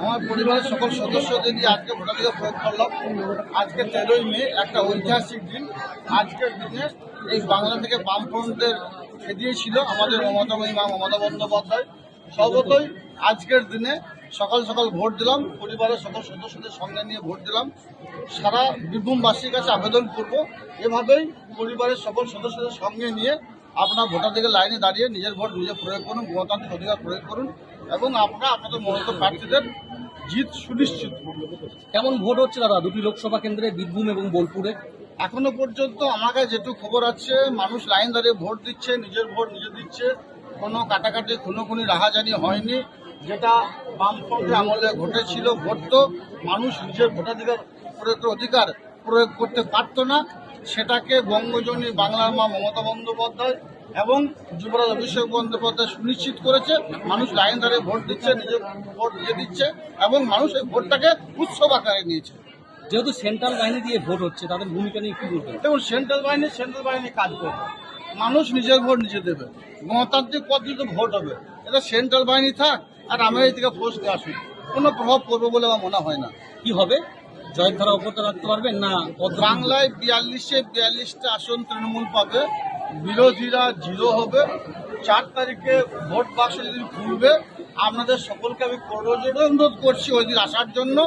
আমার পরিবারের সকল সদস্যদের নিয়ে আজকে ভোটাধিকার প্রয়োগ করলাম। আজকে তেরোই মে, একটা ঐতিহাসিক দিন। আজকের দিনে এই বাংলা থেকে বামফ্রন্টের এগিয়েছিল আমাদের মমতাময়ী মা মমতা বন্দ্যোপাধ্যায়। সর্বতই আজকের দিনে সকাল সকাল ভোট দিলাম, পরিবারের সকল সদস্যদের সঙ্গে নিয়ে ভোট দিলাম। সারা বীরভূমবাসীর কাছে আবেদন করব। এভাবেই পরিবারের সকল সদস্যদের সঙ্গে নিয়ে আপনার ভোটাধিকার লাইনে দাঁড়িয়ে নিজের ভোট নিজে প্রয়োগ করুন, গণতান্ত্রিক অধিকার প্রয়োগ করুন এবং আপনারা আপনাদের মনোনীত প্রার্থীদের জিত সুনিশ্চিত। কেমন ভোট হচ্ছে দাদা? দুটি লোকসভা কেন্দ্রে বীরভূম এবং বোলপুরে। এখনও পর্যন্ত আমার কাছে যেটুকু খবর আছে মানুষ লাইন দাঁড়িয়ে ভোট দিচ্ছে নিজের ভোট নিজে দিচ্ছে। কোনো কাটাকাটি খুনোখুনি রাহাজানি হয়নি। যেটা বামফ্রন্টের আমলে ঘটেছিল ভোট তো মানুষ নিজের ভোটাধিকার প্রয়োগের অধিকার প্রয়োগ করতে পারতো না। সেটাকে বঙ্গজনী বাংলার মা মমতা বন্দ্যোপাধ্যায় এবং যুবরাজ অভিষেক বন্দ্যোপাধ্যায় সুনিশ্চিত করেছে মানুষ লাইন দাঁড়িয়ে ভোট দিচ্ছে নিজের ভোট নিজে দিচ্ছে এবং মানুষ এই ভোটটাকে উৎসব আকারে নিয়েছে। যেহেতু সেন্ট্রাল বাহিনী দিয়ে ভোট হচ্ছে তাদের ভূমিকা নিয়ে কি বলবেন? দেখুন সেন্ট্রাল বাহিনী সেন্ট্রাল বাহিনী কাজ করবে। মানুষ নিজের ভোট নিজে দেবে। গণতান্ত্রিক পদ্ধতিতে ভোট হবে। এটা সেন্ট্রাল বাহিনী থাক আর আমেরিকা ফোর্স দিয়ে আসুক কোনো প্রভাব পড়বে বলে আমার মনে হয় না। কি হবে? জয়ের ধারা অব্যাহত রাখতে পারবেন না? বাংলায় বিয়াল্লিশে বিয়াল্লিশটা আসন তৃণমূল পাবে বিরোধীরা জিরো হবে। চার তারিখে ভোট বাক্স যেদিন খুলবে আপনাদের সকলকে আমি করজোড়ে অনুরোধ করছি ওই দিন আসার জন্য।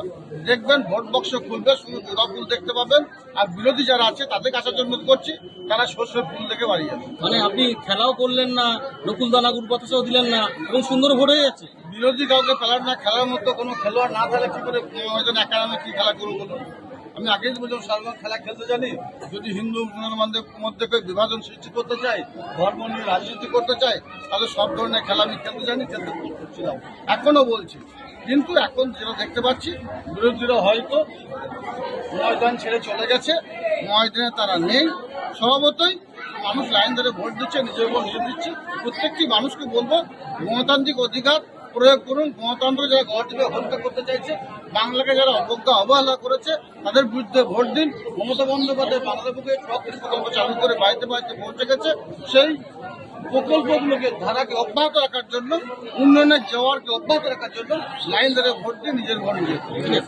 দেখবেন ভোট বক্স খুলবে শুধু গোড়া ফুল দেখতে পাবেন। আর বিরোধী যারা আছে তাদেরকে আসার জন্য অনুরোধ করছি তারা সর্ষের ফুল দেখে বাড়ি যাবে মানে আপনি খেলাও করলেন না নকুলদানা গুরু বাতাসও দিলেন না এবং সুন্দর ভোট হয়ে যাচ্ছে। বিরোধী কাউকে খেলার না, খেলার মতো কোনো খেলোয়াড় না থাকলে কি করে হয়তো নামে কি খেলা করব বলুন? আমি আগেই বলছিলাম সাধারণ খেলা খেলতে জানি, যদি হিন্দু মুসলমানদের মধ্যে বিভাজন সৃষ্টি করতে চায়, ধর্ম নিয়ে রাজনীতি করতে চায়, তাহলে সব ধরনের খেলা আমি খেলতে জানি, খেলতে করছিলাম। এখনও বলছি, কিন্তু এখন যেটা দেখতে পাচ্ছি, বিরোধীরা হয়তো ময়দান ছেড়ে চলে গেছে, ময়দানে তারা নেই, স্বভাবতই মানুষ লাইন ধরে ভোট দিচ্ছে, নিজের ভোট নিজে দিচ্ছে প্রত্যেকটি মানুষকে বলব, গণতান্ত্রিক অধিকার প্রয়োগ করুন, গণতন্ত্র যারা গণতন্ত্রকে হত্যা করতে চাইছে, বাংলাকে যারা অবজ্ঞা, অবহেলা করেছে, তাদের বিরুদ্ধে ভোট দিন। মমতা বন্দ্যোপাধ্যায় বাংলা বুকে প্রকল্প চালু করে বাড়িতে বাড়িতে পৌঁছে গেছে। সেই প্রকল্পগুলোকে ধারাকে অব্যাহত রাখার জন্য উন্নয়নের জওয়ারকে অব্যাহত রাখার জন্য লাইন ধরে ভোট দিয়ে নিজের ভোট নিজে